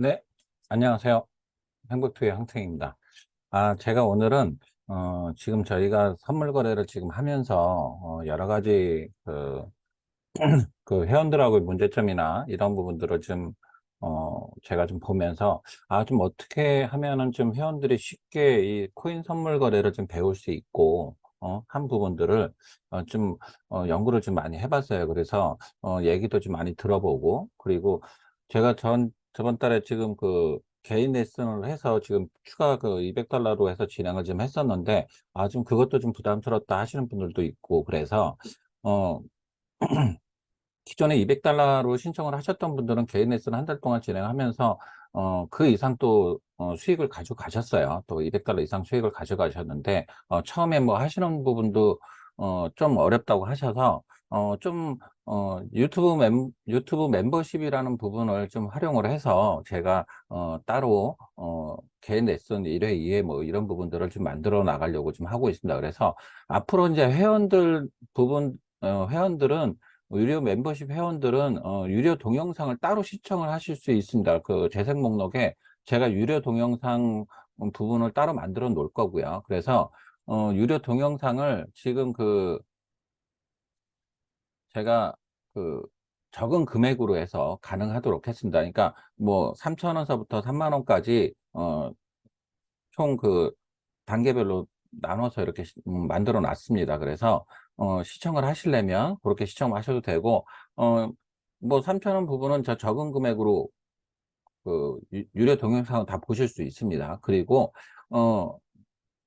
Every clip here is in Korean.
네, 안녕하세요. 행복투의 황탱입니다. 아, 제가 오늘은, 어, 지금 저희가 선물 거래를 지금 하면서, 어, 여러 가지, 그, 그 회원들하고의 문제점이나 이런 부분들을 좀, 어, 제가 좀 보면서, 아, 좀 어떻게 하면은 좀 회원들이 쉽게 이 코인 선물 거래를 좀 배울 수 있고, 어, 한 부분들을, 어, 좀, 어, 연구를 좀 많이 해봤어요. 그래서, 어, 얘기도 좀 많이 들어보고, 그리고 제가 전, 저번 달에 지금 그 개인 레슨을 해서 지금 추가 그 200달러로 해서 진행을 좀 했었는데, 아, 좀 그것도 좀 부담스럽다 하시는 분들도 있고, 그래서, 어, 기존에 200달러로 신청을 하셨던 분들은 개인 레슨 한 달 동안 진행하면서 어, 그 이상 또 어, 수익을 가져가셨어요. 또 200달러 이상 수익을 가져가셨는데 어, 처음에 뭐 하시는 부분도 어, 좀 어렵다고 하셔서 어, 좀 어, 유튜브 멤 유튜브 멤버십이라는 부분을 좀 활용을 해서 제가 어, 따로 어, 개인 레슨 1회, 2회 뭐 이런 부분들을 좀 만들어 나가려고 좀 하고 있습니다. 그래서 앞으로 이제 회원들 부분 어, 회원들은 유료 멤버십 회원들은 어, 유료 동영상을 따로 시청을 하실 수 있습니다. 그 재생 목록에 제가 유료 동영상 부분을 따로 만들어 놓을 거고요. 그래서 어, 유료 동영상을 지금 그 제가 그 적은 금액으로 해서 가능하도록 했습니다. 그러니까 뭐 3천 원서부터 3만 원까지 어, 총 그 단계별로 나눠서 이렇게 시- 음, 만들어 놨습니다. 그래서 어, 시청을 하시려면 그렇게 시청하셔도 되고 어, 뭐 3천 원 부분은 저 적은 금액으로 그 유- 유료 동영상을 다 보실 수 있습니다. 그리고 어,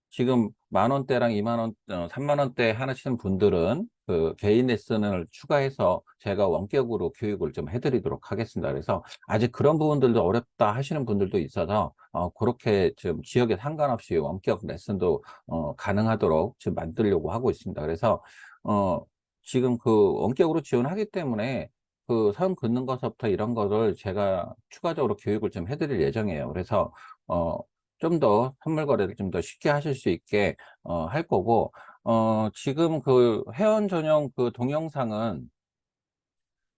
지금 만 원대랑 이만 원, 어, 3만 원대 하시는 분들은 그 개인 레슨을 추가해서 제가 원격으로 교육을 좀 해드리도록 하겠습니다. 그래서 아직 그런 부분들도 어렵다 하시는 분들도 있어서 어, 그렇게 지금 지역에 상관없이 원격 레슨도 어, 가능하도록 지금 만들려고 하고 있습니다. 그래서 어, 지금 그 원격으로 지원하기 때문에 그선 긋는 것부터 이런 거를 제가 추가적으로 교육을 좀 해드릴 예정이에요. 그래서 어, 좀 더 선물 거래를 좀 더 쉽게 하실 수 있게 어, 할 거고 어, 지금 그 회원 전용 그 동영상은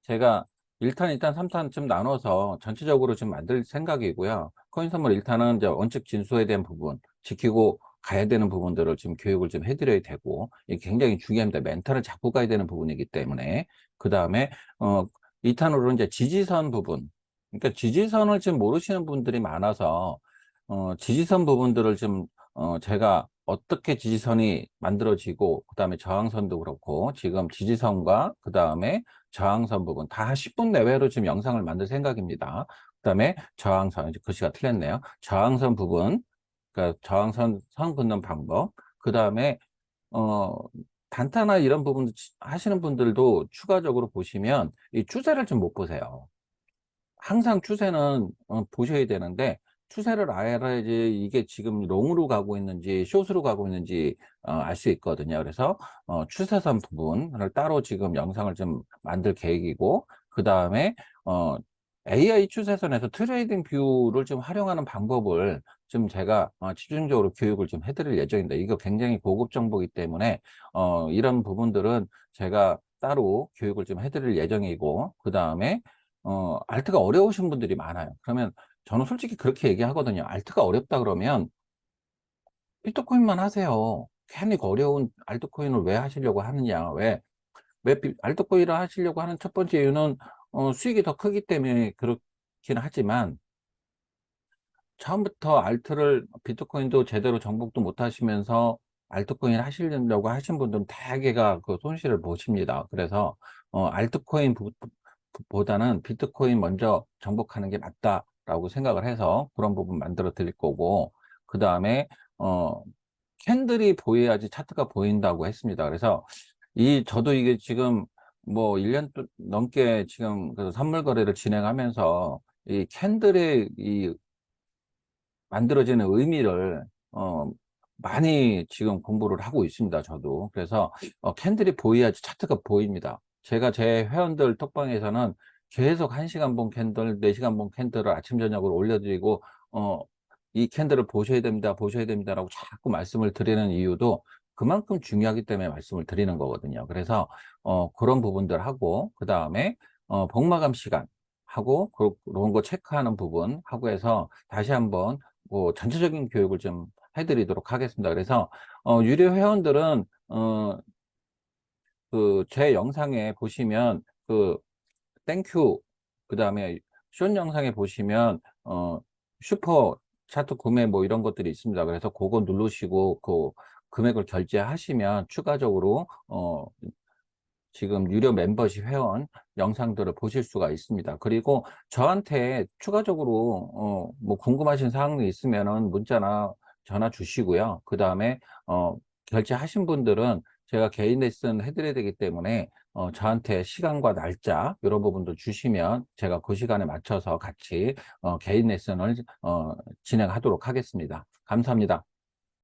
제가 1탄, 2탄, 3탄 좀 나눠서 전체적으로 좀 만들 생각이고요. 코인 선물 1탄은 이제 원칙 진수에 대한 부분 지키고 가야 되는 부분들을 지금 교육을 좀 해드려야 되고 이게 굉장히 중요합니다. 멘탈을 잡고 가야 되는 부분이기 때문에 그 다음에 어 2탄으로 이제 지지선 부분 그러니까 지지선을 지금 모르시는 분들이 많아서 어 지지선 부분들을 좀 어, 제가 어떻게 지지선이 만들어지고 그 다음에 저항선도 그렇고 지금 지지선과 그 다음에 저항선 부분 다 10분 내외로 지금 영상을 만들 생각입니다. 그 다음에 저항선, 이제 글씨가 틀렸네요. 저항선 부분, 그러니까 저항선 선 긋는 방법, 그 다음에 어, 단타나 이런 부분 하시는 분들도 추가적으로 보시면 이 추세를 좀 못 보세요. 항상 추세는 어, 보셔야 되는데 추세를 알아야지 이게 지금 롱으로 가고 있는지 숏으로 가고 있는지 어, 알 수 있거든요. 그래서 어, 추세선 부분을 따로 지금 영상을 좀 만들 계획이고 그 다음에 어, AI 추세선에서 트레이딩 뷰를 좀 활용하는 방법을 좀 제가 어, 집중적으로 교육을 좀 해드릴 예정입니다. 이거 굉장히 고급 정보이기 때문에 어, 이런 부분들은 제가 따로 교육을 좀 해드릴 예정이고 그 다음에 어, 알트가 어려우신 분들이 많아요. 그러면 저는 솔직히 그렇게 얘기하거든요. 알트가 어렵다 그러면 비트코인만 하세요. 괜히 그 어려운 알트코인을 왜 하시려고 하느냐. 왜, 왜 비- 알트코인을 하시려고 하는 첫 번째 이유는 어, 수익이 더 크기 때문에 그렇긴 하지만 처음부터 알트를 비트코인도 제대로 정복도 못 하시면서 알트코인 하시려고 하신 분들은 대개가 그 손실을 보십니다. 그래서 어, 알트코인 보다는 비트코인 먼저 정복하는 게 맞다 라고 생각을 해서 그런 부분 만들어 드릴 거고 그 다음에 어, 캔들이 보여야지 차트가 보인다고 했습니다. 그래서 이 저도 이게 지금 뭐 1년 넘게 지금 그 선물 거래를 진행하면서 이 캔들의 이 만들어지는 의미를 어, 많이 지금 공부를 하고 있습니다. 저도. 그래서 어, 캔들이 보여야지 차트가 보입니다. 제가 제 회원들 톡방에서는 계속 1시간 본 캔들, 4시간 본 캔들을 아침 저녁으로 올려드리고 어, 이 캔들을 보셔야 됩니다. 보셔야 됩니다 라고 자꾸 말씀을 드리는 이유도 그만큼 중요하기 때문에 말씀을 드리는 거거든요. 그래서 어, 그런 부분들 하고 그 다음에 어, 복마감 시간 하고 그- 그런 거 체크하는 부분 하고 해서 다시 한번 뭐 전체적인 교육을 좀 해드리도록 하겠습니다. 그래서 어, 유료 회원들은 어, 그 제 영상에 보시면 그 땡큐 그 다음에 쇼 영상에 보시면 어 슈퍼 차트 구매 뭐 이런 것들이 있습니다. 그래서 그거 누르시고 그 금액을 결제하시면 추가적으로 어 지금 유료 멤버십 회원 영상들을 보실 수가 있습니다. 그리고 저한테 추가적으로 어, 뭐 궁금하신 사항이 있으면은 문자나 전화 주시고요. 그 다음에 어, 결제하신 분들은 제가 개인 레슨 해드려야 되기 때문에 어, 저한테 시간과 날짜 이런 부분도 주시면 제가 그 시간에 맞춰서 같이 어, 개인 레슨을 어, 진행하도록 하겠습니다. 감사합니다.